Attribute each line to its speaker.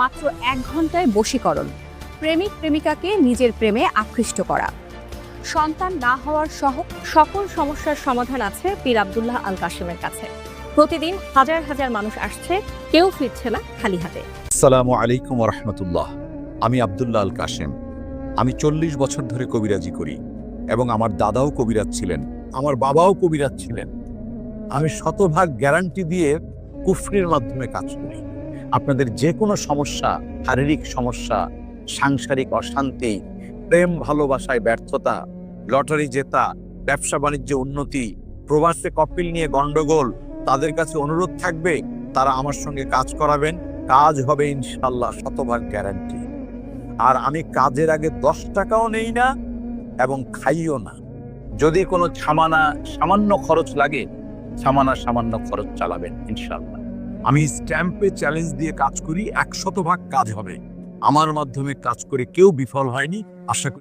Speaker 1: মাত্র এক ঘন্টায় বশীকরণ, প্রেমিক প্রেমিকাকে নিজের প্রেমে আকৃষ্ট করা। সন্তান না হওয়ার সহ সকল সমস্যার সমাধান আছে পীর আব্দুল্লাহ আল কাশিমের কাছে। প্রতিদিন হাজার হাজার মানুষ আসছে, কেউ ফিরছে না খালি হাতে।
Speaker 2: আসসালামু আলাইকুম রহমতুল্লাহ। আমি আবদুল্লাহ আল কাশেম আমি চল্লিশ বছর ধরে কবিরাজি করি এবং আমার দাদাও কবিরাজ ছিলেন, আমার বাবাও কবিরাজ ছিলেন। আমি শতভাগ গ্যারান্টি দিয়ে কুফরির মাধ্যমে কাজ করি। আপনাদের যে কোনো সমস্যা, শারীরিক সমস্যা, সাংসারিক অশান্তি, প্রেম ভালোবাসায় ব্যর্থতা, লটারি জেতা, ব্যবসা বাণিজ্যে উন্নতি, প্রবাসে কপিল নিয়ে গন্ডগোল, তাদের কাছে অনুরোধ থাকবে, তারা আমার সঙ্গে কাজ করাবেন, কাজ হবে ইনশাল্লাহ শতভাগ গ্যারান্টি আর আমি কাজের আগে দশ টাকাও নেই না এবং খাইও না। যদি কোনো ছামানা, সামান্য খরচ লাগে, ছামানা, সামান্য খরচ চালাবেন ইনশাল্লাহ। আমি স্ট্যাম্পে চ্যালেঞ্জ দিয়ে কাজ করি, একশত ভাগ কাজ হবে। আমার মাধ্যমে কাজ করে কেউ বিফল হয়নি, আশা করি